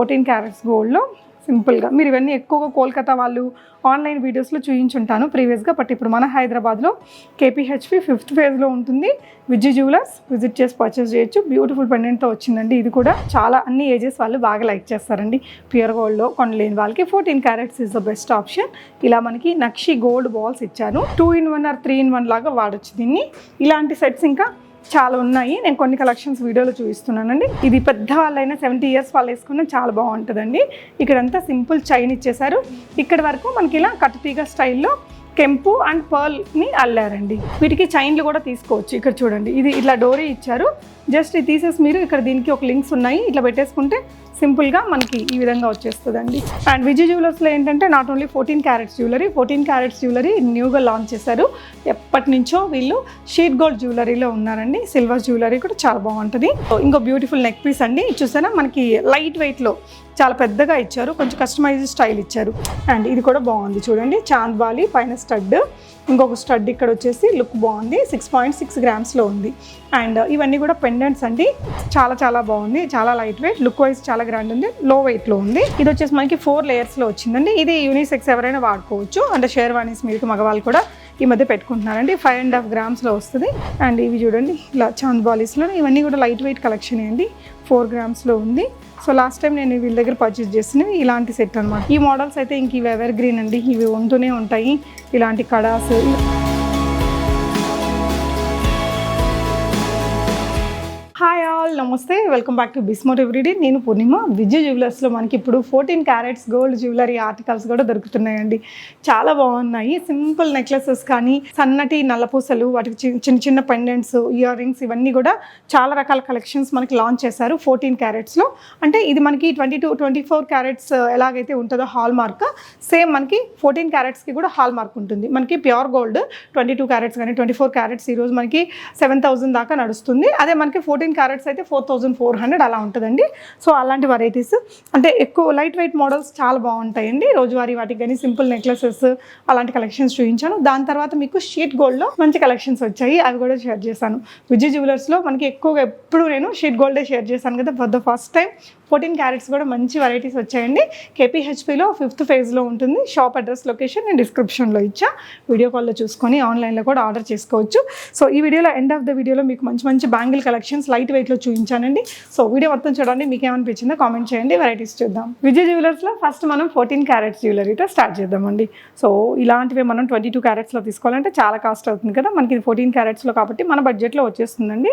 Fourteen carrots గోల్డ్లో సింపుల్గా. మీరు ఇవన్నీ ఎక్కువగా కోల్కతా వాళ్ళు ఆన్లైన్ వీడియోస్లో చూయించుంటాను. ప్రీవియస్గా బట్ ఇప్పుడు మన హైదరాబాద్లో కేపీహెచ్పి ఫిఫ్త్ ఫేజ్లో ఉంటుంది. విజయ్ జ్యువెలర్స్ విజిట్ చేసి పర్చేస్ చేయొచ్చు. బ్యూటిఫుల్ పెండెంట్తో వచ్చిందండి. ఇది కూడా చాలా అన్ని ఏజెస్ వాళ్ళు బాగా లైక్ చేస్తారండి. ప్యూర్ గోల్డ్లో కొనలేని వాళ్ళకి fourteen carats is the best option. ఇలా మనకి నక్షి గోల్డ్ బాల్స్ ఇచ్చాను. Two in one or three in one లాగా వాడచ్చు దీన్ని. ఇలాంటి సెట్స్ ఇంకా చాలా ఉన్నాయి. నేను కొన్ని కలెక్షన్స్ వీడియోలో చూపిస్తున్నానండి. ఇది పెద్ద వాళ్ళైనా సెవెంటీ ఇయర్స్ వాళ్ళు వేసుకున్న చాలా బాగుంటుందండి. ఇక్కడంతా సింపుల్ చైన్ ఇచ్చేశారు. ఇక్కడ వరకు మనకి ఇలా కట్టుతీగ స్టైల్లో కెంపు అండ్ పర్ల్ని అల్లారండి. వీటికి చైన్లు కూడా తీసుకోవచ్చు. ఇక్కడ చూడండి. ఇది ఇట్లా డోరీ ఇచ్చారు. జస్ట్ ఇది తీసేసి మీరు ఇక్కడ దీనికి ఒక లింక్స్ ఉన్నాయి. ఇట్లా పెట్టేసుకుంటే సింపుల్గా మనకి ఈ విధంగా వచ్చేస్తుందండి. అండ్ విజయ్ జ్యువెలర్స్లో ఏంటంటే not only fourteen carats jewellery fourteen carats jewellery న్యూగా లాంచ్ చేశారు. ఎప్పటి నుంచో వీళ్ళు షీట్ గోల్డ్ జ్యువెలరీలో ఉన్నారండి. సిల్వర్ జ్యువెలరీ కూడా చాలా బాగుంటుంది. ఇంకో బ్యూటిఫుల్ నెక్ పీస్ అండి. చూసానా చూసారా? మనకి లైట్ వెయిట్లో చాలా పెద్దగా ఇచ్చారు. కొంచెం కస్టమైజ్ స్టైల్ ఇచ్చారు. అండ్ ఇది కూడా బాగుంది చూడండి. చాంద్ బాలి పైన స్టడ్ ఇంకొక స్టడ్ ఇక్కడ వచ్చేసి లుక్ బాగుంది. సిక్స్ పాయింట్ సిక్స్ గ్రామ్స్లో ఉంది. అండ్ ఇవన్నీ కూడా పెండెంట్స్ అండి. చాలా చాలా బాగుంది. చాలా లైట్ వెయిట్ లుక్ వైజ్ చాలా గ్రాండ్ ఉంది. లో వెయిట్లో ఉంది. ఇది వచ్చేసి మనకి ఫోర్ లేయర్స్లో వచ్చిందండి. ఇది యూనిసెక్స్ ఎవరైనా వాడుకోవచ్చు. అంటే షేర్వానీస్ మీదకి మగవాళ్ళు కూడా ఈ మధ్య పెట్టుకుంటున్నారండి. ఫైవ్ అండ్ హాఫ్ గ్రామ్స్లో వస్తుంది. అండ్ ఇవి చూడండి ఇలా చాంద్ బాలీస్లో ఇవన్నీ కూడా లైట్ వెయిట్ కలెక్షన్ అండి. ఫోర్ గ్రామ్స్లో ఉంది. సో లాస్ట్ టైం నేను వీళ్ళ దగ్గర పర్చేస్ చేసినవి ఇలాంటి సెట్ అనమాట ఈ మోడల్స్ అయితే ఇంక ఇవి ఎవర్ గ్రీన్ అండి. ఇవి ఉంటూనే ఉంటాయి. ఇలాంటి కడాస్ నమస్తే వెల్కమ్ బ్యాక్ టు బిస్మోట్ ఎవ్రీడే. నేను పూర్ణిమ. విజయ్ జ్యువెలర్స్లో మనకి ఇప్పుడు fourteen carats gold jewellery articles కూడా దొరుకుతున్నాయండి. చాలా బాగున్నాయి. సింపుల్ నెక్లెసెస్ కానీ సన్నటి నల్లపూసలు వాటికి చిన్న చిన్న పెండెంట్స్ ఇయర్ రింగ్స్ ఇవన్నీ కూడా చాలా రకాల కలెక్షన్స్ మనకి లాంచ్ చేశారు ఫోర్టీన్ క్యారెట్స్లో. అంటే ఇది మనకి twenty two twenty four carats ఎలాగైతే ఉంటుందో హాల్ మార్క్ సేమ్ మనకి ఫోర్టీన్ క్యారెట్స్కి కూడా హాల్ మార్క్ ఉంటుంది. మనకి pure gold twenty two carats కానీ ట్వంటీ ఫోర్ క్యారెట్స్ ఈరోజు మనకి సెవెన్ థౌసండ్ దాకా నడుస్తుంది. అదే మనకి ఫోర్టీన్ క్యారెట్స్ అయితే ఫోర్ థౌజండ్ ఫోర్ హండ్రెడ్ అలా ఉంటుందండి. సో అలాంటి వెరైటీస్ అంటే ఎక్కువ లైట్ వెయిట్ మోడల్స్ చాలా బాగుంటాయండి. రోజువారీ వాటికి కానీ సింపుల్ నెక్లెసెస్ అలాంటి కలెక్షన్స్ చూపించాను. దాని తర్వాత మీకు షీట్ గోల్డ్లో మంచి కలెక్షన్స్ వచ్చాయి. అవి కూడా షేర్ చేశాను. విజయ్ జ్యువెలర్స్లో మనకి ఎక్కువగా ఎప్పుడు నేను షీట్ గోల్డే షేర్ చేశాను కదా for the first time fourteen carats కూడా మంచి వెరైటీస్ వచ్చాయండి. కేపీహెచ్పిలో ఫిఫ్త్ ఫేజ్లో ఉంటుంది. షాప్ అడ్రస్ లొకేషన్ నేను డిస్క్రిప్షన్లో ఇచ్చా. వీడియో కాల్లో చూసుకొని ఆన్లైన్లో కూడా ఆర్డర్ చేసుకోవచ్చు. సో ఈ వీడియోలో ఎండ్ ఆఫ్ ద వీడియోలో మీకు మంచి మంచి బ్యాంగిల్ కలెక్షన్స్ లైట్ వెయిట్లో చూపించానండి. సో వీడియో మొత్తం చూడండి. మీకు ఏమనిపించిందో కామెంట్ చేయండి. వెరైటీస్ చూద్దాం. విజయ్ జ్యువెలర్స్లో ఫస్ట్ మనం ఫోర్టీన్ క్యారెట్స్ జ్యువెలరీతో స్టార్ట్ చేద్దామండి. సో ఇలాంటివి మనం ట్వంటీ టూ క్యారెట్స్లో తీసుకోవాలంటే చాలా కాస్ట్ అవుతుంది కదా. మనకి ఇది ఫోర్టీన్ క్యారెట్స్లో కాబట్టి మన బడ్జెట్లో వచ్చేస్తుందండి.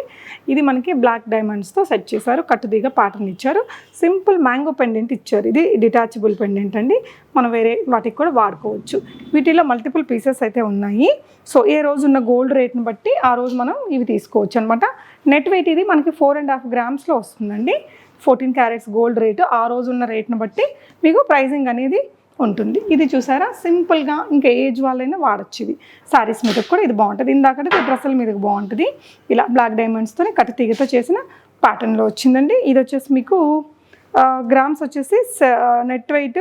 ఇది మనకి బ్లాక్ డైమండ్స్తో సెట్ చేశారు. కట్టుదిగా ప్యాటర్న్ ఇచ్చారు. సింపుల్ మ్యాంగో పెండెంట్ ఇచ్చారు. ఇది డిటాచబుల్ పెండెంట్ అండి. మనం వేరే వాటికి కూడా వాడుకోవచ్చు. వీటిలో మల్టిపుల్ పీసెస్ అయితే ఉన్నాయి. సో ఏ రోజు ఉన్న గోల్డ్ రేట్ని బట్టి ఆ రోజు మనం ఇవి తీసుకోవచ్చు అనమాట నెట్ వెయిట్ ఇది మనకి ఫోర్ అండ్ హాఫ్ గ్రామ్స్లో వస్తుందండి. ఫోర్టీన్ క్యారెట్స్ గోల్డ్ రేటు ఆ రోజు ఉన్న రేట్ని బట్టి మీకు ప్రైజింగ్ అనేది ఉంటుంది. ఇది చూసారా? సింపుల్గా ఇంకా ఏజ్ వాళ్ళైనా వాడచ్చు ఇది సారీస్ మీద కూడా ఇది బాగుంటుంది. ఇందాకంటే డ్రెస్సుల మీదకి బాగుంటుంది. ఇలా బ్లాక్ డైమండ్స్తో కట్ తీగతో చేసిన ప్యాటర్న్లో వచ్చిందండి. ఇది వచ్చేసి మీకు గ్రామ్స్ వచ్చేసి net weight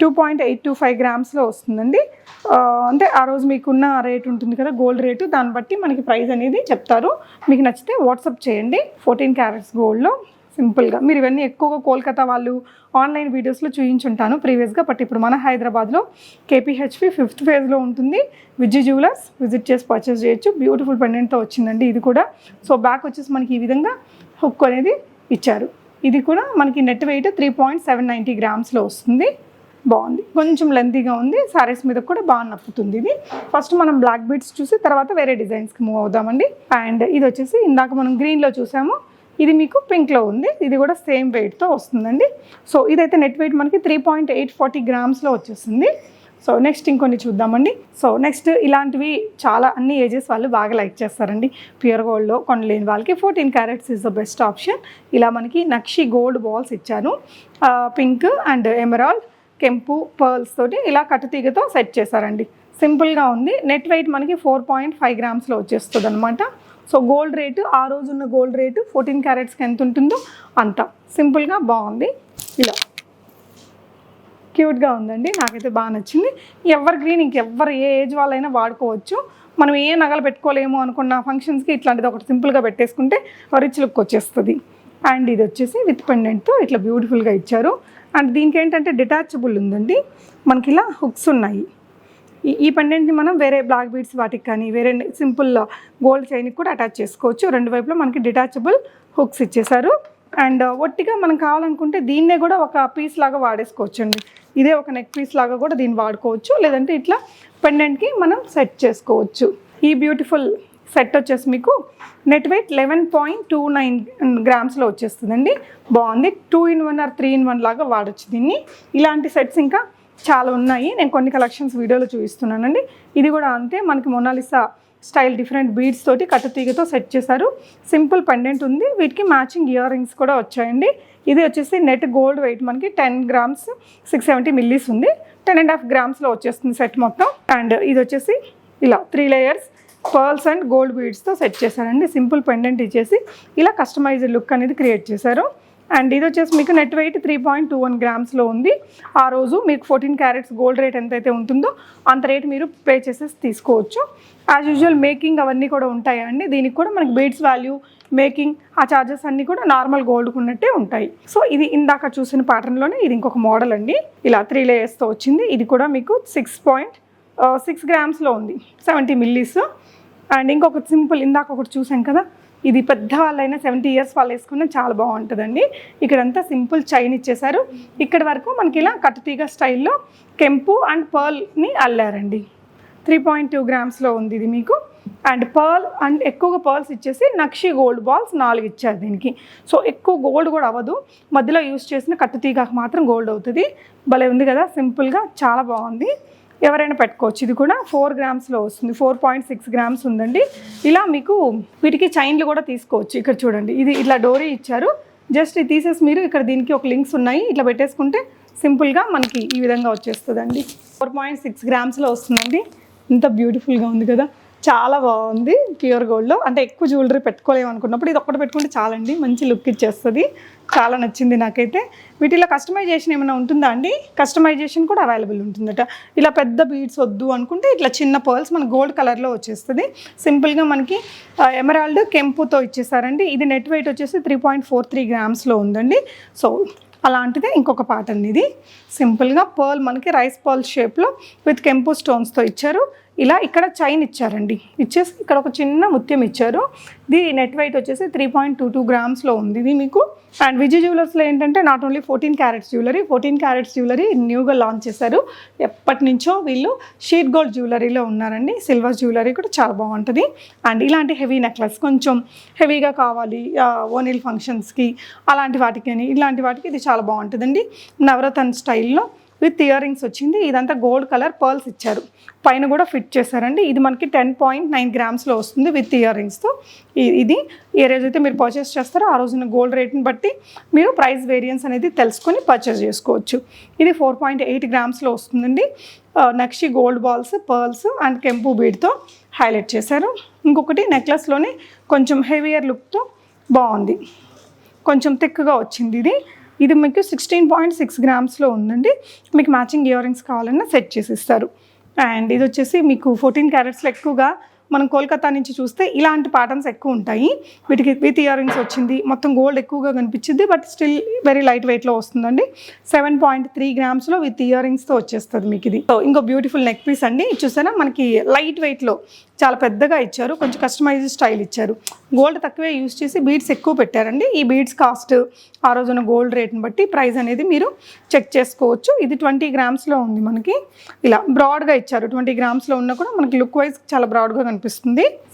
two point eight two five గ్రామ్స్లో వస్తుందండి. అంటే ఆ రోజు మీకున్న రేట్ ఉంటుంది కదా గోల్డ్ రేటు దాన్ని బట్టి మనకి ప్రైస్ అనేది చెప్తారు. మీకు నచ్చితే వాట్సాప్ చేయండి ఫోర్టీన్ క్యారెట్స్ గోల్డ్లో. సింపుల్గా. మీరు ఇవన్నీ ఎక్కువగా కోల్కతా వాళ్ళు ఆన్లైన్ వీడియోస్లో చూయించుంటాను. ప్రీవియస్గా బట్ ఇప్పుడు మన హైదరాబాద్లో కేపీహెచ్పి ఫిఫ్త్ ఫేజ్లో ఉంటుంది. విజయ్ జ్యువెలర్స్ విజిట్ చేసి పర్చేస్ చేయొచ్చు. బ్యూటిఫుల్ పెండెంట్తో వచ్చిందండి ఇది కూడా. సో బ్యాక్ వచ్చేసి మనకి ఈ విధంగా హుక్ అనేది ఇచ్చారు. ఇది కూడా మనకి net weight three point seven ninety గ్రామ్స్లో వస్తుంది. బాగుంది. కొంచెం లెంతీగా ఉంది. సారీస్ మీద కూడా బాగా నప్పుతుంది ఇది. ఫస్ట్ మనం బ్లాక్ బీట్స్ చూసి తర్వాత వేరే డిజైన్స్కి మూవ్ అవుదామండి. అండ్ ఇది వచ్చేసి ఇందాక మనం గ్రీన్లో చూసాము. ఇది మీకు పింక్లో ఉంది. ఇది కూడా సేమ్ వెయిట్తో వస్తుందండి. సో ఇదైతే నెట్ వెయిట్ మనకి త్రీ పాయింట్ ఎయిట్ ఫార్టీ గ్రామ్స్లో వచ్చేస్తుంది సో నెక్స్ట్ ఇంకొన్ని చూద్దామండి. సో నెక్స్ట్ ఇలాంటివి చాలా అన్ని ఏజెస్ వాళ్ళు బాగా లైక్ చేస్తారండి. ప్యూర్ గోల్డ్లో కొనలేని వాళ్ళకి fourteen carats is the best option ఇలా మనకి నక్షి గోల్డ్ బాల్స్ ఇచ్చాను. పింక్ అండ్ ఎమరాల్డ్ కెంపు పర్ల్స్ తోటి ఇలా కట్టుతీగతో సెట్ చేశారండి. సింపుల్గా ఉంది. నెట్ వెయిట్ మనకి ఫోర్ పాయింట్ ఫైవ్ గ్రామ్స్లో వచ్చేస్తుంది అనమాట సో గోల్డ్ రేటు ఆ రోజు ఉన్న గోల్డ్ రేటు ఫోర్టీన్ క్యారెట్స్కి ఎంత ఉంటుందో అంత. సింపుల్గా బాగుంది. ఇలా. క్యూట్గా ఉందండి. నాకైతే బాగా నచ్చింది. ఎవర్ గ్రీన్ ఇంకెవ్వరు ఏ ఏజ్ వాళ్ళైనా వాడుకోవచ్చు. మనం ఏ నగలు పెట్టుకోలేము అనుకున్న ఫంక్షన్స్కి ఇట్లాంటిది ఒకటి సింపుల్గా పెట్టేసుకుంటే రిచ్ లుక్ వచ్చేస్తుంది. అండ్ ఇది వచ్చేసి విత్ పెండెంట్తో ఇట్లా బ్యూటిఫుల్గా ఇచ్చారు. అండ్ దీనికి ఏంటంటే డిటాచబుల్ ఉందండి. మనకి ఇలా హుక్స్ ఉన్నాయి. ఈ పెండెంట్ని మనం వేరే బ్లాక్ బీడ్స్ వాటికి కానీ వేరే సింపుల్ గోల్డ్ చైన్కి కూడా అటాచ్ చేసుకోవచ్చు. రెండు వైపులా మనకి డిటాచబుల్ హుక్స్ ఇచ్చేసారు అండ్ ఒట్టిగా మనం కావాలనుకుంటే దీన్నే కూడా ఒక పీస్ లాగా వాడేసుకోవచ్చు అండి ఇదే ఒక నెక్ పీస్ లాగా కూడా దీన్ని వాడుకోవచ్చు. లేదంటే ఇట్లా పెండెంట్కి మనం సెట్ చేసుకోవచ్చు. ఈ బ్యూటిఫుల్ సెట్ వచ్చేసి మీకు net weight eleven point two nine గ్రామ్స్లో వచ్చేస్తుందండి. బాగుంది. Two in one or three in one లాగా వాడచ్చు దీన్ని. ఇలాంటి సెట్స్ ఇంకా చాలా ఉన్నాయి. నేను కొన్ని కలెక్షన్స్ వీడియోలో చూపిస్తున్నానండి. ఇది కూడా అంతే. మనకి మొనాలిసా స్టైల్ డిఫరెంట్ బీడ్స్ తోటి కట్టతీగతో సెట్ చేశారు. సింపుల్ పెండెంట్ ఉంది. వీటికి మ్యాచింగ్ ఇయర్ రింగ్స్ కూడా వచ్చాయండి. ఇది వచ్చేసి నెట్ గోల్డ్ వెయిట్ మనకి ten grams six seventy millis ఉంది. టెన్ అండ్ హాఫ్ గ్రామ్స్లో వచ్చేస్తుంది సెట్ మొత్తం. అండ్ ఇది వచ్చేసి ఇలా three layers pearls and gold బీడ్స్తో set చేశారండి. సింపుల్ పెండెంట్ ఇచ్చేసి ఇలా కస్టమైజ్డ్ లుక్ అనేది క్రియేట్ చేశారు. అండ్ ఇది వచ్చేసి మీకు net weight three point two one గ్రామ్స్లో ఉంది. ఆ రోజు మీకు ఫోర్టీన్ క్యారెట్స్ గోల్డ్ రేట్ ఎంతైతే ఉంటుందో అంత రేట్ మీరు పే చేసేసి తీసుకోవచ్చు. యాజ్ యూజువల్ మేకింగ్ అవన్నీ కూడా ఉంటాయండి. దీనికి కూడా మనకి బీడ్స్ వాల్యూ మేకింగ్ ఆ చార్జెస్ అన్నీ కూడా నార్మల్ గోల్డ్కు ఉన్నట్టే ఉంటాయి. సో ఇది ఇందాక చూసిన ప్యాటర్న్లోనే ఇది ఇంకొక మోడల్ అండి. ఇలా త్రీ లేయర్స్తో వచ్చింది. ఇది కూడా మీకు సిక్స్ పాయింట్ సిక్స్ గ్రామ్స్లో ఉంది. సెవెంటీ మిల్లీస్ అండ్ ఇంకొక సింపుల్ ఇందాక ఒకటి చూసాం కదా? ఇది పెద్ద వాళ్ళైనా సెవెంటీ ఇయర్స్ వాళ్ళు వేసుకున్న చాలా బాగుంటుందండి. ఇక్కడంతా సింపుల్ చైన్ ఇచ్చేసారు ఇక్కడ వరకు మనకి ఇలా కట్టుతీగ స్టైల్లో కెంపు అండ్ పర్ల్ని అల్లారండి. త్రీ పాయింట్ టూ గ్రామ్స్లో ఉంది ఇది మీకు. అండ్ పర్ల్ అండ్ ఎక్కువగా పర్ల్స్ ఇచ్చేసి నక్షి గోల్డ్ బాల్స్ నాలుగు ఇచ్చారు దీనికి. సో ఎక్కువ గోల్డ్ కూడా అవ్వదు. మధ్యలో యూస్ చేసిన కట్టుతీగకు మాత్రం గోల్డ్ అవుతుంది. భలే ఉంది కదా సింపుల్గా చాలా బాగుంది. ఎవరైనా పెట్టుకోవచ్చు. ఇది కూడా ఫోర్ గ్రామ్స్లో వస్తుంది. ఫోర్ పాయింట్ సిక్స్ గ్రామ్స్ ఉందండి. ఇలా మీకు వీటికి చైన్లు కూడా తీసుకోవచ్చు. ఇక్కడ చూడండి. ఇది ఇట్లా డోరీ ఇచ్చారు. జస్ట్ ఇది తీసేసి మీరు ఇక్కడ దీనికి ఒక లింక్స్ ఉన్నాయి. ఇట్లా పెట్టేసుకుంటే సింపుల్గా మనకి ఈ విధంగా వచ్చేస్తుందండి. ఫోర్ పాయింట్ సిక్స్ గ్రామ్స్లో వస్తుందండి. ఇంత బ్యూటిఫుల్గా ఉంది కదా. చాలా బాగుంది ప్యూర్ గోల్డ్లో. అంటే ఎక్కువ జ్యువెలరీ పెట్టుకోలేము అనుకున్నప్పుడు ఇది ఒక్కటి పెట్టుకుంటే చాలండి. మంచి లుక్ ఇచ్చేస్తుంది. చాలా నచ్చింది నాకైతే. వీటిలో కస్టమైజేషన్ ఏమైనా ఉంటుందా అండి? కస్టమైజేషన్ కూడా అవైలబుల్ ఉంటుందట. ఇలా పెద్ద బీడ్స్ వద్దు అనుకుంటే ఇట్లా చిన్న పర్ల్స్ మన గోల్డ్ కలర్లో వచ్చేస్తుంది. సింపుల్గా మనకి ఎమరాల్డ్ కెంపుతో ఇచ్చేసారండి. ఇది నెట్ వెయిట్ వచ్చేసి త్రీ పాయింట్ ఫోర్ త్రీ గ్రామ్స్లో ఉందండి. సో అలాంటిదే ఇంకొక పాట ఇది. సింపుల్గా పర్ల్ మనకి రైస్ పర్ల్ షేప్లో విత్ కెంపు స్టోన్స్తో ఇచ్చారు. ఇలా ఇక్కడ చైన్ ఇచ్చారండి. ఇచ్చేసి ఇక్కడ ఒక చిన్న ముత్యం ఇచ్చారు. ది నెట్ వెయిట్ వచ్చేసి త్రీ పాయింట్ టూ టూ గ్రామ్స్లో ఉంది ఇది మీకు. అండ్ విజయ్ జ్యువెలర్స్లో ఏంటంటే not only fourteen carats jewellery fourteen carats jewellery న్యూగా లాంచ్ చేశారు. ఎప్పటి నుంచో వీళ్ళు షీట్ గోల్డ్ జ్యువెలరీలో ఉన్నారండి. సిల్వర్ జ్యువెలరీ కూడా చాలా బాగుంటుంది. అండ్ ఇలాంటి హెవీ నెక్లెస్ కొంచెం హెవీగా కావాలి ఓనిల్ ఫంక్షన్స్కి అలాంటి వాటికి ఇలాంటి వాటికి ఇది చాలా బాగుంటుందండి. నవరతన్ స్టైల్లో విత్ ఇయర్ రింగ్స్ వచ్చింది. ఇదంతా గోల్డ్ కలర్ పర్ల్స్ ఇచ్చారు. పైన కూడా ఫిట్ చేశారండి. ఇది మనకి టెన్ పాయింట్ నైన్ గ్రామ్స్లో వస్తుంది విత్ ఇయర్ రింగ్స్తో ఇది ఏ రోజైతే మీరు పర్చేస్ చేస్తారో ఆ రోజున గోల్డ్ రేట్ని బట్టి మీరు ప్రైస్ వేరియన్స్ అనేది తెలుసుకొని పర్చేస్ చేసుకోవచ్చు. ఇది ఫోర్ పాయింట్ ఎయిట్ గ్రామ్స్లో వస్తుందండి. నక్షి గోల్డ్ బాల్స్ పర్ల్స్ అండ్ కెంపు బీడ్తో హైలైట్ చేశారు. ఇంకొకటి నెక్లెస్లోనే కొంచెం హెవియర్ లుక్తో బాగుంది. కొంచెం థిక్గా వచ్చింది ఇది. ఇది మీకు సిక్స్టీన్ పాయింట్ సిక్స్ గ్రామ్స్లో ఉందండి. మీకు మ్యాచింగ్ ఇయర్ రింగ్స్ కావాలన్నా సెట్ చేసి ఇస్తారు. అండ్ ఇది వచ్చేసి మీకు ఫోర్టీన్ క్యారెట్స్లో ఎక్కువగా మనం కోల్కతా నుంచి చూస్తే ఇలాంటి ప్యాటర్న్స్ ఎక్కువ ఉంటాయి. వీటికి విత్ ఇయర్ రింగ్స్ వచ్చింది. మొత్తం గోల్డ్ ఎక్కువగా కనిపించింది బట్ స్టిల్ వెరీ లైట్ వెయిట్లో వస్తుందండి. సెవెన్ పాయింట్ త్రీ గ్రామ్స్లో విత్ ఇయర్ రింగ్స్తో వచ్చేస్తుంది మీకు ఇది సో ఇంకో బ్యూటిఫుల్ నెక్ పీస్ అండి. చూసానా చూసారా? మనకి లైట్ వెయిట్లో చాలా పెద్దగా ఇచ్చారు. కొంచెం కస్టమైజ్ స్టైల్ ఇచ్చారు. గోల్డ్ తక్కువే యూస్ చేసి బీడ్స్ ఎక్కువ పెట్టారండి. ఈ బీడ్స్ కాస్ట్ ఆ రోజున గోల్డ్ రేట్ని బట్టి ప్రైస్ అనేది మీరు చెక్ చేసుకోవచ్చు. ఇది ట్వంటీ గ్రామ్స్లో ఉంది మనకి. ఇలా బ్రాడ్గా ఇచ్చారు. ట్వంటీ గ్రామ్స్లో ఉన్నా కూడా మనకి లుక్ వైజ్ చాలా బ్రాడ్గా కనిపిస్తుంది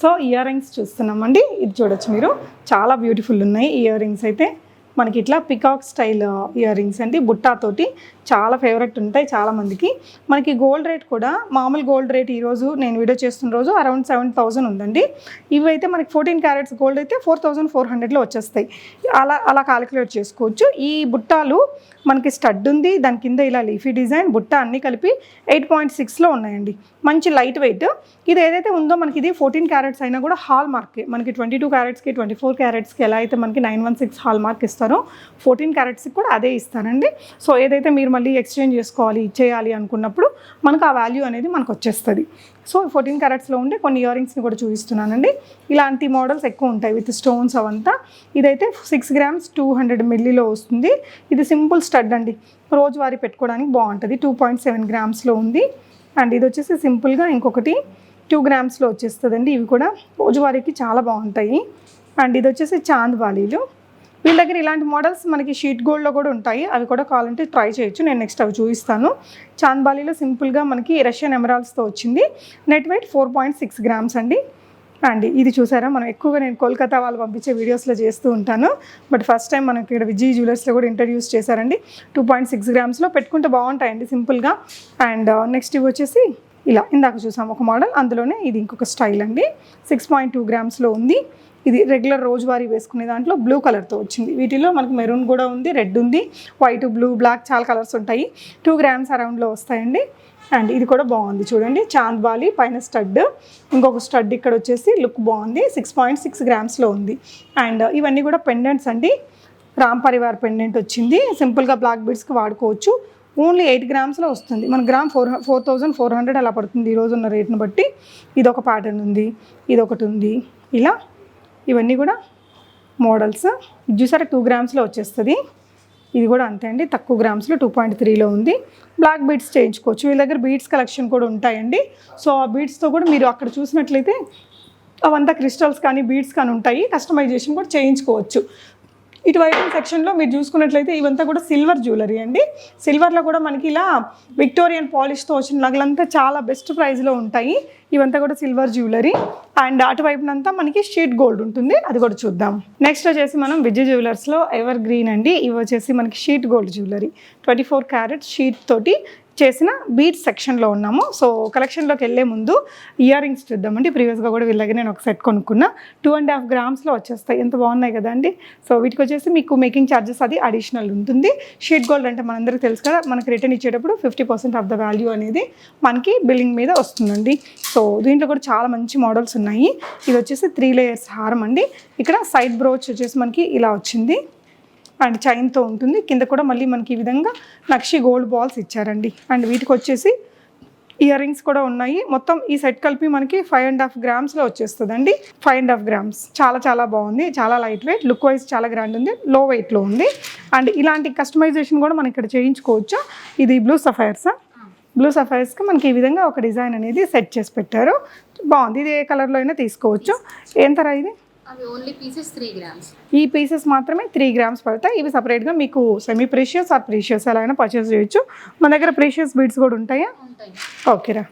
సో ఇయర్ రింగ్స్ చూస్తున్నామండి. ఇది చూడొచ్చు మీరు. చాలా బ్యూటిఫుల్ ఉన్నాయి. ఇయర్ రింగ్స్ అయితే మనకి ఇట్లా పికాక్ స్టైల్ ఇయర్ రింగ్స్ అండి. బుట్టాతోటి చాలా ఫేవరెట్ ఉంటాయి చాలామందికి మనకి గోల్డ్ రేట్ కూడా మామూలు గోల్డ్ రేట్ ఈరోజు నేను వీడియో చేస్తున్న రోజు అరౌండ్ సెవెన్ థౌసండ్ ఉందండి. ఇవి అయితే మనకి ఫోర్టీన్ క్యారెట్స్ గోల్డ్ అయితే ఫోర్ థౌసండ్ ఫోర్ హండ్రెడ్లో వచ్చేస్తాయి. అలా అలా కాలిక్యులేట్ చేసుకోవచ్చు. ఈ బుట్టాలు మనకి స్టడ్ ఉంది దాని కింద ఇలా లీఫీ డిజైన్ బుట్ట అన్నీ కలిపి ఎయిట్ పాయింట్ సిక్స్లో ఉన్నాయండి. మంచి లైట్ వెయిట్ ఇది ఏదైతే ఉందో మనకి ఇది ఫోర్టీన్ క్యారెట్స్ అయినా కూడా హాల్ మార్క్ మనకి ట్వంటీ టూ క్యారెట్స్కి ట్వంటీ ఫోర్ క్యారెట్స్కి ఎలా అయితే మనకి nine one six hallmark ఇస్తారు ఇస్తారో ఫోర్టీన్ క్యారెట్స్కి కూడా అదే ఇస్తారండి సో ఏదైతే మీరు మళ్ళీ ఎక్స్చేంజ్ చేసుకోవాలి చేయాలి అనుకున్నప్పుడు మనకు ఆ వాల్యూ అనేది మనకు వచ్చేస్తుంది. సో ఫోర్టీన్ క్యారెట్స్లో ఉండే కొన్ని ఇయర్ రింగ్స్ని కూడా చూపిస్తున్నానండి. ఇలాంటి మోడల్స్ ఎక్కువ ఉంటాయి విత్ స్టోన్స్ అవంతా. ఇదైతే సిక్స్ గ్రామ్స్ టూ హండ్రెడ్ మిల్లీలో వస్తుంది. ఇది సింపుల్ స్టడ్ అండి. రోజువారీ పెట్టుకోవడానికి బాగుంటుంది. టూ పాయింట్ సెవెన్ గ్రామ్స్లో ఉంది. అండ్ ఇది వచ్చేసి సింపుల్గా ఇంకొకటి టూ గ్రామ్స్లో వచ్చేస్తుందండి. ఇవి కూడా రోజువారీకి చాలా బాగుంటాయి. అండ్ ఇది వచ్చేసి చాంద్ బాలీలు. వీళ్ళ దగ్గర ఇలాంటి మోడల్స్ మనకి షీట్ గోల్డ్లో కూడా ఉంటాయి. అవి కూడా కావాలంటే ట్రై చేయొచ్చు. నేను నెక్స్ట్ అవి చూపిస్తాను. చాంద్బాలీలో సింపుల్గా మనకి రష్యన్ ఎమరాల్స్తో వచ్చింది. Net weight four point six grams అండి. అండి ఇది చూసారా? మనం ఎక్కువగా నేను కోల్కతా వాళ్ళు పంపించే వీడియోస్లో చేస్తూ ఉంటాను. బట్ ఫస్ట్ టైం మనకి ఇక్కడ విజయ్ జ్యువెలర్స్లో కూడా ఇంట్రడ్యూస్ చేశారండి. టూ పాయింట్ సిక్స్ గ్రామ్స్లో పెట్టుకుంటే బాగుంటాయండి సింపుల్గా అండ్ నెక్స్ట్ ఇవి వచ్చేసి ఇలా ఇందాక చూసాం ఒక మోడల్ అందులోనే ఇది ఇంకొక స్టైల్ అండి. సిక్స్ పాయింట్ టూ గ్రామ్స్లో ఉంది. ఇది రెగ్యులర్ రోజువారీ వేసుకునే దాంట్లో బ్లూ కలర్తో వచ్చింది. వీటిలో మనకు మెరూన్ కూడా ఉంది రెడ్ ఉంది వైట్ బ్లూ బ్లాక్ చాలా కలర్స్ ఉంటాయి. టూ గ్రామ్స్ అరౌండ్లో వస్తాయండి. అండ్ ఇది కూడా బాగుంది చూడండి. చాంద్బాలి పైన స్టడ్ ఇంకొక స్టడ్ ఇక్కడ వచ్చేసి లుక్ బాగుంది. సిక్స్ పాయింట్ సిక్స్ గ్రామ్స్లో ఉంది. అండ్ ఇవన్నీ కూడా పెండెంట్స్ అండి. రామ్ పరివార్ పెండెంట్ వచ్చింది. సింపుల్గా బ్లాక్ బీడ్స్కి వాడుకోవచ్చు. ఓన్లీ ఎయిట్ గ్రామ్స్లో వస్తుంది. మన gram four four thousand four hundred అలా పడుతుంది ఈ రోజు ఉన్న రేట్ని బట్టి. ఇది ఒక ప్యాటర్న్ ఉంది. ఇదొకటి ఉంది. ఇలా ఇవన్నీ కూడా మోడల్స్. ఇది చూసారా టూ గ్రామ్స్లో వచ్చేస్తుంది. ఇది కూడా అంతే అండి తక్కువ గ్రామ్స్లో టూ పాయింట్ త్రీలో ఉంది. బ్లాక్ బీడ్స్ చేయించుకోవచ్చు. వీళ్ళ దగ్గర బీడ్స్ కలెక్షన్ కూడా ఉంటాయండి. సో ఆ బీడ్స్తో కూడా మీరు అక్కడ చూసినట్లయితే అవంతా క్రిస్టల్స్ కానీ బీడ్స్ కానీ ఉంటాయి. కస్టమైజేషన్ కూడా చేయించుకోవచ్చు. ఇటువైపు సెక్షన్లో మీరు చూసుకున్నట్లయితే ఇవంతా కూడా సిల్వర్ జ్యువెలరీ అండి. సిల్వర్లో కూడా మనకి ఇలా విక్టోరియన్ పాలిష్తో వచ్చిన నగలంతా చాలా బెస్ట్ ప్రైస్లో ఉంటాయి. ఇవంతా కూడా సిల్వర్ జ్యువెలరీ అండ్ అటువైపునంతా మనకి షీట్ గోల్డ్ ఉంటుంది. అది కూడా చూద్దాం. నెక్స్ట్ వచ్చేసి మనం విజయ్ జ్యువెలర్స్లో ఎవర్ గ్రీన్ అండి. ఇవి వచ్చేసి మనకి sheet gold jewellery twenty four carat sheet తోటి చేసిన బీట్ సెక్షన్లో ఉన్నాము. సో కలెక్షన్లోకి వెళ్ళే ముందు ఇయర్ రింగ్స్ చూద్దామండి. ప్రీవియస్గా కూడా వీళ్ళకి నేను ఒక సెట్ కొనుక్కున్నా. టూ అండ్ హాఫ్ గ్రామ్స్లో వచ్చేస్తాయి. ఎంత బాగున్నాయి కదండి సో వీటికి వచ్చేసి మీకు మేకింగ్ ఛార్జెస్ అది అడిషనల్ ఉంటుంది. షీట్ గోల్డ్ అంటే మనందరికీ తెలుసు కదా మనకి రిటర్న్ ఇచ్చేటప్పుడు fifty percent of the value అనేది మనకి బిల్లింగ్ మీద వస్తుందండి. సో దీంట్లో కూడా చాలా మంచి మోడల్స్ ఉన్నాయి. ఇది వచ్చేసి త్రీ లేయర్స్ హారం అండి. ఇక్కడ సైడ్ బ్రోచ్ వచ్చేసి మనకి ఇలా వచ్చింది. అండ్ చైన్తో ఉంటుంది. కింద కూడా మళ్ళీ మనకి ఈ విధంగా నక్షి గోల్డ్ బాల్స్ ఇచ్చారండి. అండ్ వీటికి వచ్చేసి ఇయర్ రింగ్స్ కూడా ఉన్నాయి. మొత్తం ఈ సెట్ కలిపి మనకి ఫైవ్ అండ్ హాఫ్ గ్రామ్స్లో వచ్చేస్తుందండి. Five and half grams. చాలా చాలా బాగుంది. చాలా లైట్ వెయిట్. లుక్ వైజ్ చాలా గ్రాండ్ ఉంది. లో వెయిట్లో ఉంది. అండ్ ఇలాంటి కస్టమైజేషన్ కూడా మనం ఇక్కడ చేయించుకోవచ్చు? ఇది బ్లూ సఫైర్స్? బ్లూ సఫైర్స్కి మనకి ఈ విధంగా ఒక డిజైన్ అనేది సెట్ చేసి పెట్టారు. బాగుంది. ఇది ఏ కలర్లో అయినా తీసుకోవచ్చు. ఏం ధర ఇది? అవి ఓన్లీ పీసెస్ త్రీ గ్రామ్స్ ఈ పీసెస్ మాత్రమే త్రీ గ్రామ్స్ పడతాయి. ఇవి సపరేట్గా మీకు సెమీ ప్రీషియస్ ఆర్ ప్రీషియస్ ఎలా అయినా పర్చేస్ చేయొచ్చు. మన దగ్గర ప్రీషియస్ బీడ్స్ కూడా ఉంటాయా? ఉంటాయి. ఓకేరా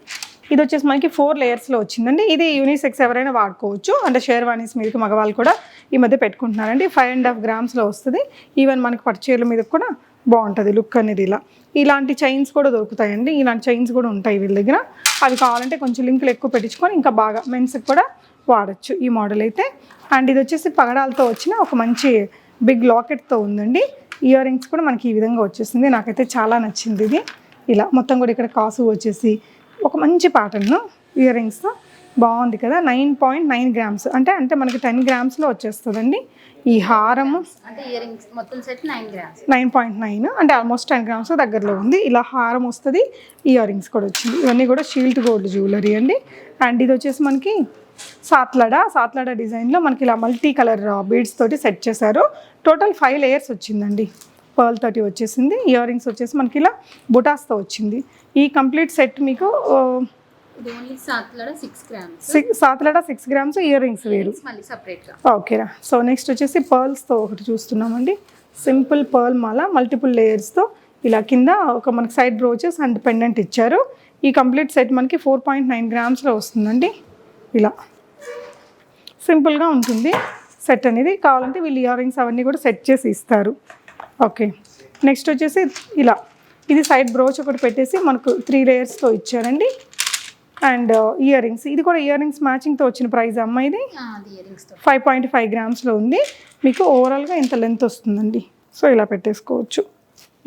ఇది వచ్చేసి మనకి ఫోర్ లేయర్స్లో వచ్చిందండి. ఇది యూనిసెక్స్ ఎవరైనా వాడుకోవచ్చు. అంటే షేర్వానీస్ మీదకి మగవాళ్ళు కూడా ఈ మధ్య పెట్టుకుంటున్నారండి. ఫైవ్ అండ్ హాఫ్ గ్రామ్స్లో వస్తుంది. ఈవెన్ మనకి పట్టు చీరల మీద కూడా బాగుంటుంది లుక్ అనేది ఇలా. ఇలాంటి చైన్స్ కూడా దొరుకుతాయండి. ఇలాంటి చైన్స్ కూడా ఉంటాయి వీళ్ళ దగ్గర. అవి కావాలంటే కొంచెం లింకులు ఎక్కువ పెట్టించుకొని ఇంకా బాగా మెన్స్కి కూడా వాడచ్చు. ఈ మోడల్ అయితే. అండ్ ఇది వచ్చేసి పగడాలతో వచ్చిన ఒక మంచి బిగ్ లాకెట్తో ఉందండి. ఇయర్ రింగ్స్ కూడా మనకి ఈ విధంగా వచ్చేసింది. నాకైతే చాలా నచ్చింది ఇది. ఇలా మొత్తం కూడా ఇక్కడ కాసు వచ్చేసి ఒక మంచి ప్యాటర్న్ ఇయర్ రింగ్స్ బాగుంది కదా. Nine point nine grams. అంటే అంటే మనకి టెన్ గ్రామ్స్లో వచ్చేస్తుందండి. ఈ హారము అంటే ఇయర్ రింగ్స్ మొత్తం set nine grams nine point nine. అంటే ఆల్మోస్ట్ టెన్ గ్రామ్స్ దగ్గరలో ఉంది. ఇలా హారం వస్తుంది. ఇయర్ రింగ్స్ కూడా వచ్చింది. ఇవన్నీ కూడా షీల్డ్ గోల్డ్ జ్యువెలరీ అండి. అండ్ ఇది వచ్చేసి మనకి సాత్లడ సాత్లడ డిజైన్లో మనకి ఇలా మల్టీ కలర్ బీడ్స్ తోటి సెట్ చేశారు. టోటల్ ఫైవ్ లేయర్స్ వచ్చిందండి. పర్ల్ తోటి వచ్చేసింది. ఇయర్ రింగ్స్ వచ్చేసి మనకి ఇలా బుటాస్తో వచ్చింది. ఈ కంప్లీట్ సెట్ మీకు satlada six grams ear rings వేరు. ఓకేరా సో నెక్స్ట్ వచ్చేసి పర్ల్స్తో ఒకటి చూస్తున్నామండి. సింపుల్ పర్ల్ మాల మల్టిపుల్ లేయర్స్తో ఇలా కింద ఒక మనకి సైడ్ బ్రోచెస్ అండ్ పెండెంట్ ఇచ్చారు. ఈ కంప్లీట్ సెట్ మనకి ఫోర్ పాయింట్ నైన్ గ్రామ్స్లో వస్తుందండి. ఇలా. సింపుల్గా ఉంటుంది. సెట్ అనేది కావాలంటే వీళ్ళు ఇయర్ రింగ్స్ అవన్నీ కూడా సెట్ చేసి ఇస్తారు. ఓకే. నెక్స్ట్ వచ్చేసి ఇలా. ఇది సైడ్ బ్రోచ్ ఒకటి పెట్టేసి మనకు త్రీ లేయర్స్తో ఇచ్చారండి. అండ్ ఇయర్ రింగ్స్ ఇది కూడా ఇయర్ రింగ్స్ మ్యాచింగ్తో వచ్చిన ప్రైస్ అమ్మ ఇది? ఫైవ్ పాయింట్ ఫైవ్ గ్రామ్స్లో ఉంది. మీకు ఓవరాల్గా ఇంత లెంత్ వస్తుందండి. సో ఇలా పెట్టేసుకోవచ్చు.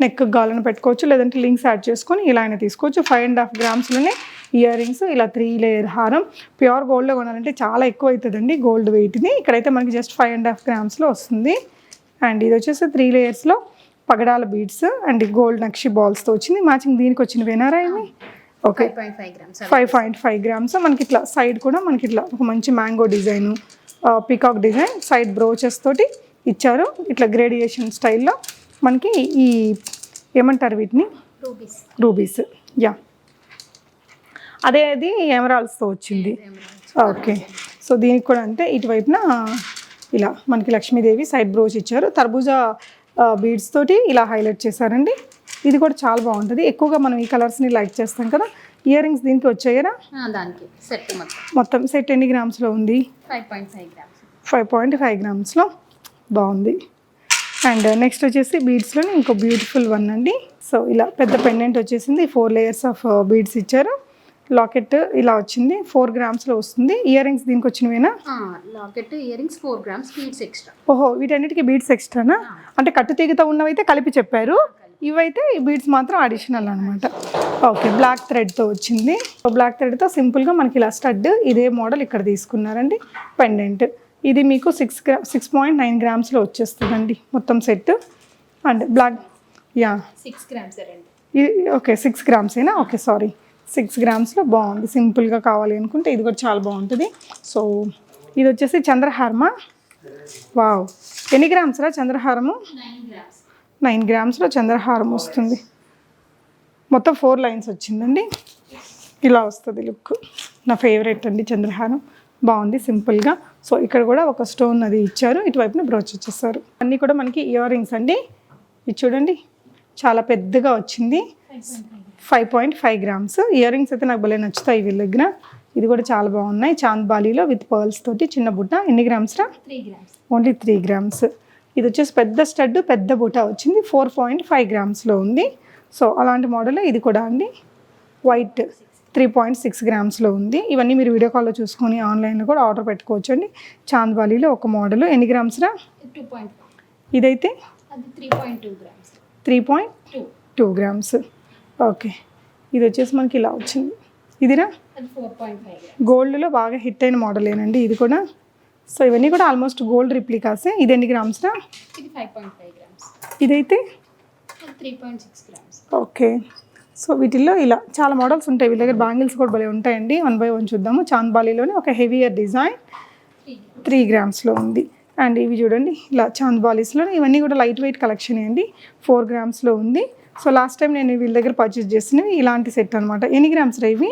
నెక్ గాలను పెట్టుకోవచ్చు లేదంటే లింక్స్ యాడ్ చేసుకొని ఇలా అయినా తీసుకోవచ్చు. ఫైవ్ అండ్ హాఫ్ గ్రామ్స్లోనే ఇయర్ రింగ్స్ ఇలా త్రీ లేయర్ హారం. ప్యూర్ గోల్డ్లో కొనాలంటే చాలా ఎక్కువ అవుతుందండి గోల్డ్ వెయిట్ని ఇక్కడైతే మనకి జస్ట్ ఫైవ్ అండ్ హాఫ్ గ్రామ్స్లో వస్తుంది. అండ్ ఇది వచ్చేసి త్రీ లేయర్స్లో పగడాల బీడ్స్ అండ్ గోల్డ్ నక్షి బాల్స్తో వచ్చింది. మ్యాచింగ్ దీనికి వచ్చిన వినారా ఇవి okay five point five grams five point five grams మనకి ఇట్లా సైడ్ కూడా మనకి ఇట్లా ఒక మంచి mango design peacock design side brooches తోటి ఇచ్చారు. ఇట్లా గ్రేడియేషన్ స్టైల్లో మనకి ఈ ఏమంటారు వీటిని? రూబీస్. రూబీస్. యా. అదే అది ఎమరాల్స్తో వచ్చింది. ఓకే. సో దీనికి కూడా అంటే ఇటువైపున ఇలా మనకి లక్ష్మీదేవి సైడ్ బ్రోచ్ ఇచ్చారు. తర్బూజా బీడ్స్ తోటి ఇలా హైలైట్ చేశారండి. ఇది కూడా చాలా బాగుంటుంది. ఎక్కువగా మనం ఈ కలర్స్ని లైక్ చేస్తాం కదా ఇయర్ రింగ్స్ దీనికి వచ్చాయరా దానికి. సెట్ మొత్తం సెట్ ఎన్ని గ్రామ్స్లో ఉంది? Five point five grams. Five point five గ్రామ్స్లో. బాగుంది. అండ్ నెక్స్ట్ వచ్చేసి బీడ్స్లోని ఇంకో బ్యూటిఫుల్ వన్ అండి. సో ఇలా పెద్ద పెండెంట్ వచ్చేసింది. ఫోర్ లేయర్స్ ఆఫ్ బీడ్స్ ఇచ్చారు. లాకెట్ ఇలా వచ్చింది. ఫోర్ గ్రామ్స్లో వస్తుంది. ఇయర్ రింగ్స్ దీనికి వచ్చినవేనా? Locket earrings four grams beads extra ఓహో వీటన్నిటికీ బీడ్స్ ఎక్స్ట్రానా అంటే కట్టు తీగతో ఉన్నవైతే కలిపి చెప్పారు. ఇవైతే ఈ బీడ్స్ మాత్రం అడిషనల్ అనమాట ఓకే బ్లాక్ థ్రెడ్తో వచ్చింది. బ్లాక్ థ్రెడ్తో సింపుల్గా మనకి ఇలా స్టడ్ ఇదే మోడల్ ఇక్కడ తీసుకున్నారండి. పెండెంట్ ఇది మీకు సిక్స్ గ్రా సిక్స్ పాయింట్ నైన్ గ్రామ్స్లో వచ్చేస్తుందండి. మొత్తం set and black yeah six grams ఇది ఓకే సిక్స్ గ్రామ్సేనా ఓకే సారీ సిక్స్ గ్రామ్స్లో బాగుంది. సింపుల్గా కావాలి అనుకుంటే ఇది కూడా చాలా బాగుంటుంది. సో ఇది వచ్చేసి చంద్రహారమా? వావ్ ఎన్ని గ్రామ్స్ రా చంద్రహారము? నైన్ గ్రామ్స్లో చంద్రహారం వస్తుంది. మొత్తం ఫోర్ లైన్స్ వచ్చిందండి. ఇలా వస్తుంది లుక్. నా ఫేవరెట్ అండి చంద్రహారం. బాగుంది సింపుల్గా సో ఇక్కడ కూడా ఒక స్టోన్ అది ఇచ్చారు. ఇటువైపున బ్రోచ్ ఇచ్చేస్తారు అన్నీ కూడా మనకి ఇయర్ రింగ్స్ అండి. ఇది చూడండి. చాలా పెద్దగా వచ్చింది. Five point five grams earrings అయితే నాకు భలే నచ్చుతాయి వీళ్ళ దగ్గర. ఇది కూడా చాలా బాగున్నాయి. చాంద్ బాలీలో విత్ పర్ల్స్ తోటి చిన్న బుట్ట. ఎన్ని గ్రామ్స్ రా? ఓన్లీ త్రీ గ్రామ్స్ ఇది వచ్చేసి పెద్ద స్టడ్ పెద్ద బుట్ట వచ్చింది. ఫోర్ పాయింట్ ఫైవ్ గ్రామ్స్లో ఉంది. సో అలాంటి మోడల్ ఇది కూడా అండి. వైట్ త్రీ పాయింట్ సిక్స్ గ్రామ్స్లో ఉంది. ఇవన్నీ మీరు వీడియో కాల్లో చూసుకొని ఆన్లైన్లో కూడా ఆర్డర్ పెట్టుకోవచ్చు అండి చాంద్బాలీలో ఒక మోడల్. ఎన్ని గ్రామ్స్ రా? టూ పాయింట్ ఇదైతే? Three point two grams. Three point two. Two. Grams. Okay. ఇది వచ్చేసి మనకి ఇలా వచ్చింది. ఇదిరా? గోల్డ్లో బాగా హిట్ అయిన మోడల్ ఏనండి ఇది కూడా. సో ఇవన్నీ కూడా ఆల్మోస్ట్ గోల్డ్ రిప్లికాసే. ఇది ఎన్ని గ్రామ్స్ రా? ఇది ఫైవ్ పాయింట్ ఫైవ్ గ్రామ్స్. ఇదైతే? Three point six grams. Okay. So వీటిల్లో ఇలా చాలా మోడల్స్ ఉంటాయి. వీళ్ళ దగ్గర బ్యాంగిల్స్ కూడా భలే ఉంటాయండి. వన్ బై వన్ చూద్దాము. చాంద్బాలీలోనే ఒక heavier design three grams three గ్రామ్స్లో ఉంది. అండ్ ఇవి చూడండి ఇలా చాంద్బాలీస్లో ఇవన్నీ కూడా లైట్ వెయిట్ కలెక్షన్ అండి. ఫోర్ గ్రామ్స్లో ఉంది. సో లాస్ట్ టైం నేను వీళ్ళ దగ్గర పర్చేస్ చేసినవి ఇలాంటి సెట్ అనమాట ఎన్ని గ్రామ్స్ రా ఇవి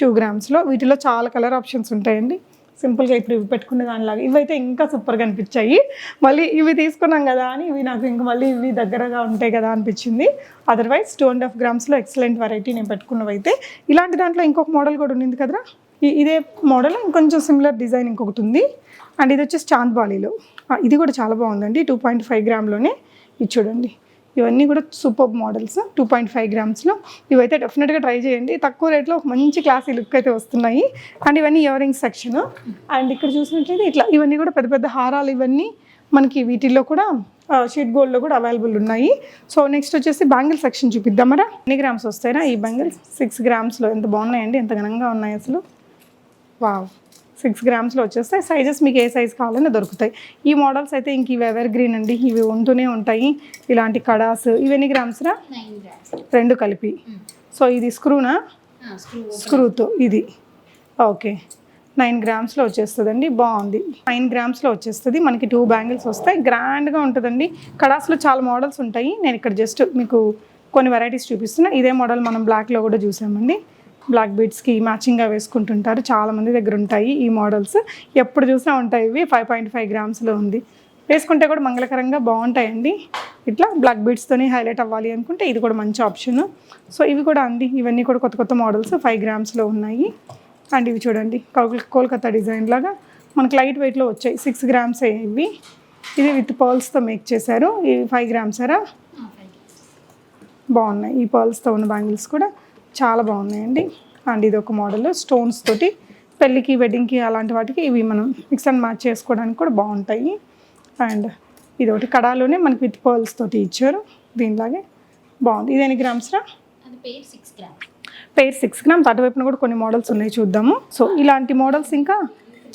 టూ గ్రామ్స్లో వీటిలో చాలా కలర్ ఆప్షన్స్ ఉంటాయండి. సింపుల్గా ఇప్పుడు ఇవి పెట్టుకునే దానిలాగా ఇవైతే ఇంకా సూపర్గా అనిపించాయి. మళ్ళీ ఇవి తీసుకున్నాం కదా అని ఇవి నాకు ఇంక మళ్ళీ ఇవి దగ్గరగా ఉంటాయి కదా అనిపించింది. అదర్వైజ్ టూ అండ్ హాఫ్ గ్రామ్స్లో ఎక్సలెంట్ వెరైటీ నేను పెట్టుకున్నవైతే. ఇలాంటి దాంట్లో ఇంకొక మోడల్ కూడా ఉంది కదరా? ఇ- ఇదే మోడల్ ఇంకొంచెం సిమిలర్ డిజైన్ ఇంకొకటి ఉంది. అండ్ ఇది వచ్చేసి చాంద్ బాలీలో ఇది కూడా చాలా బాగుందండి. టూ పాయింట్ ఫైవ్ గ్రామ్లోనే ఇది చూడండి. ఇవన్నీ కూడా super models two point five గ్రామ్స్లో. ఇవైతే డెఫినెట్గా ట్రై చేయండి. తక్కువ రేట్లో ఒక మంచి క్లాసీ లుక్ అయితే వస్తున్నాయి. అండ్ ఇవన్నీ ఇయర్ రింగ్స్ సెక్షన్ అండ్ ఇక్కడ చూసినట్లయితే ఇట్లా ఇవన్నీ కూడా పెద్ద పెద్ద హారాలు ఇవన్నీ మనకి వీటిల్లో కూడా షీట్ గోల్డ్లో కూడా అవైలబుల్ ఉన్నాయి. సో నెక్స్ట్ వచ్చేసి బ్యాంగిల్ సెక్షన్ చూపిద్దామరా ఎన్ని గ్రామ్స్ వస్తాయినా ఈ బ్యాంగిల్స్ సిక్స్ గ్రామ్స్లో ఎంత బాగున్నాయండి? ఎంత ఘనంగా ఉన్నాయి అసలు? వావ్ సిక్స్ గ్రామ్స్లో వచ్చేస్తాయి సైజెస్ మీకు ఏ సైజ్ కావాలన్నా దొరుకుతాయి. ఈ మోడల్స్ అయితే ఇంక ఇవి ఎవర్ గ్రీన్ అండి. ఇవి ఉంటూనే ఉంటాయి. ఇలాంటి కడాస్ ఇవన్నీ గ్రామ్స్ రా? నైన్ గ్రామ్స్ రెండు కలిపి. సో ఇది స్క్రూనా స్క్రూ స్క్రూతో ఇది. ఓకే నైన్ గ్రామ్స్లో వచ్చేస్తుందండి. బాగుంది. నైన్ గ్రామ్స్లో వచ్చేస్తుంది. మనకి టూ బ్యాంగిల్స్ వస్తాయి. గ్రాండ్గా ఉంటుందండి. కడాస్లో చాలా మోడల్స్ ఉంటాయి. నేను ఇక్కడ జస్ట్ మీకు కొన్ని వెరైటీస్ చూపిస్తున్నా. ఇదే మోడల్ మనం బ్లాక్లో కూడా చూసామండి. బ్లాక్ బీడ్స్కి మ్యాచింగ్గా వేసుకుంటుంటారు. చాలా మంది దగ్గర ఉంటాయి ఈ మోడల్స్. ఎప్పుడు చూసినా ఉంటాయి ఇవి. ఫైవ్ పాయింట్ ఫైవ్ గ్రామ్స్లో ఉంది. వేసుకుంటే కూడా మంగళకరంగా బాగుంటాయండి. ఇట్లా బ్లాక్ బీడ్స్తోని హైలైట్ అవ్వాలి అనుకుంటే ఇది కూడా మంచి ఆప్షన్. సో ఇవి కూడా అండి. ఇవన్నీ కూడా కొత్త కొత్త మోడల్స్ ఫైవ్ గ్రామ్స్లో ఉన్నాయి. అండ్ ఇవి చూడండి. కోల్- కోల్కతా డిజైన్ లాగా మనకి లైట్ వెయిట్లో వచ్చాయి. సిక్స్ గ్రామ్స్ ఇవి. ఇది విత్ పర్ల్స్తో మేక్ చేశారు. ఇవి ఫైవ్ గ్రామ్స్. బాగున్నాయి. ఈ పర్ల్స్తో ఉన్న బ్యాంగిల్స్ కూడా చాలా బాగున్నాయండి. అండ్ ఇది ఒక మోడల్. స్టోన్స్ తోటి పెళ్ళికి వెడ్డింగ్కి అలాంటి వాటికి ఇవి మనం మిక్స్ అండ్ మ్యాచ్ చేసుకోవడానికి కూడా బాగుంటాయి. అండ్ ఇది ఒకటి కడాలోనే మనకి విత్ పర్ల్స్ తోటి ఇచ్చారు. దీనిలాగే బాగుంది. ఇది ఎన్ని గ్రామ్స్ రా? పేర్ సిక్స్ గ్రామ్స్ అటువైపున కూడా కొన్ని మోడల్స్ ఉన్నాయి చూద్దాము. సో ఇలాంటి మోడల్స్ ఇంకా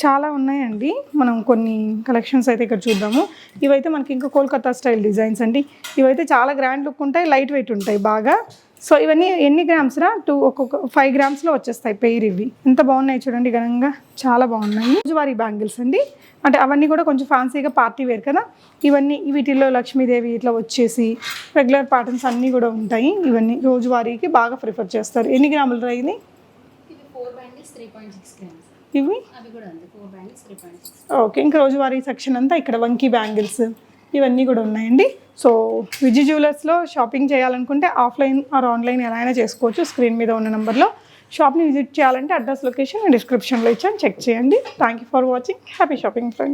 చాలా ఉన్నాయండి. మనం కొన్ని కలెక్షన్స్ అయితే ఇక్కడ చూద్దాము. ఇవైతే మనకి ఇంకా కోల్కతా స్టైల్ డిజైన్స్ అండి. ఇవైతే చాలా గ్రాండ్ లుక్ ఉంటాయి లైట్ వెయిట్ ఉంటాయి బాగా. సో ఇవన్నీ ఎన్ని గ్రామ్స్ రా? టూ ఒక్కొక్క ఫైవ్ గ్రామ్స్లో వచ్చేస్తాయి పెయిర్ ఇవి. ఎంత బాగున్నాయి చూడండి ఘనంగా. చాలా బాగున్నాయి. రోజువారీ బ్యాంగిల్స్ అండి. అంటే అవన్నీ కూడా కొంచెం ఫ్యాన్సీగా పార్టీ వేర్ కదా. ఇవన్నీ వీటిల్లో లక్ష్మీదేవి ఇట్లా వచ్చేసి రెగ్యులర్ ప్యాటర్న్స్ అన్నీ కూడా ఉంటాయి. ఇవన్నీ రోజువారీకి బాగా ప్రిఫర్ చేస్తారు. ఎన్ని గ్రాములు రా ఇది? ఇవి? ఓకే ఇంకా రోజువారీ సెక్షన్ అంతా ఇక్కడ వంకీ బ్యాంగిల్స్ ఇవన్నీ కూడా ఉన్నాయండి. సో విజయ్ జ్యువెలర్స్లో షాపింగ్ చేయాలనుకుంటే ఆఫ్లైన్ ఆర్ ఆన్లైన్ ఎలా అయినా చేసుకోవచ్చు. స్క్రీన్ మీద ఉన్న నెంబర్లో షాప్ని విజిట్ చేయాలంటే అడ్రస్ లొకేషన్ డిస్క్రిప్షన్లో ఇచ్చాను. చెక్ చేయండి. Thank you for watching. Happy shopping friend